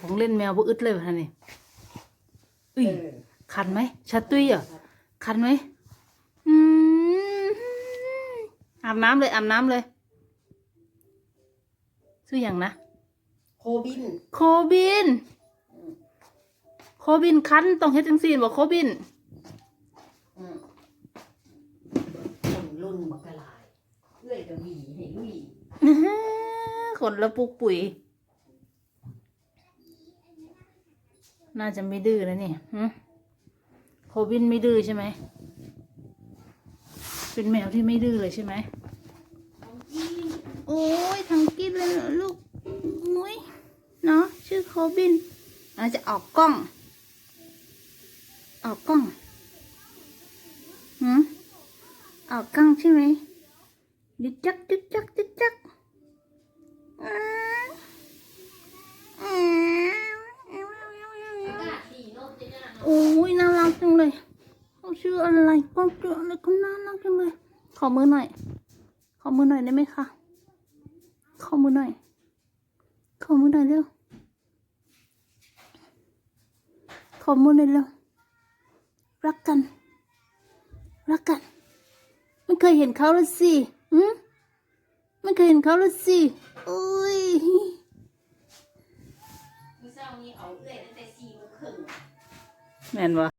ของเล่นแมวบ่อึดเลยท่านนี่อุ้ยเออคันไหมชัดตุ้ยเหรอะคันไหมอืมอาบน้ำเลยอาบน้ำเลยชื่ออย่างนะ โคบิน โคบิน โคบินคันต้องเฮ็ดจังซี่บ่โคบินอืมคนรุ่นบักกะลายเอื้อยกะหวีให้ลุยอื้อหือขนละปุกปุ๋ย น่าจะไม่ดื้อแล้วนี่หึโคบินไม่ดื้อใช่ไหม เป็นแมวที่ไม่ดื้อเลยใช่ไหมโอ้ยทั้งกินเลยลูกนุ้ยเนาะชื่อโคบินอาจจะออกกล้อง ออกกล้องหืมออกกล้องใช่ไหมดิดจักดิดจักดิดจัก โอ้ยน่ารักจังเลยเขาชื่ออะไรก็เจออะไรก็น่ารักจังเลย ขอมือหน่อย ขอมือหน่อยได้ไหมคะ ขอมือหน่อย ขอมือหน่อยเร็ว ขอมือหน่อยเร็ว รักกัน รักกัน ไม่เคยเห็นเขาแล้วสิอืมไม่เคยเห็นเขาแล้วสิ อุ้ยมื้อเช้านี้เอาเอื้อย แม่ม่นวะ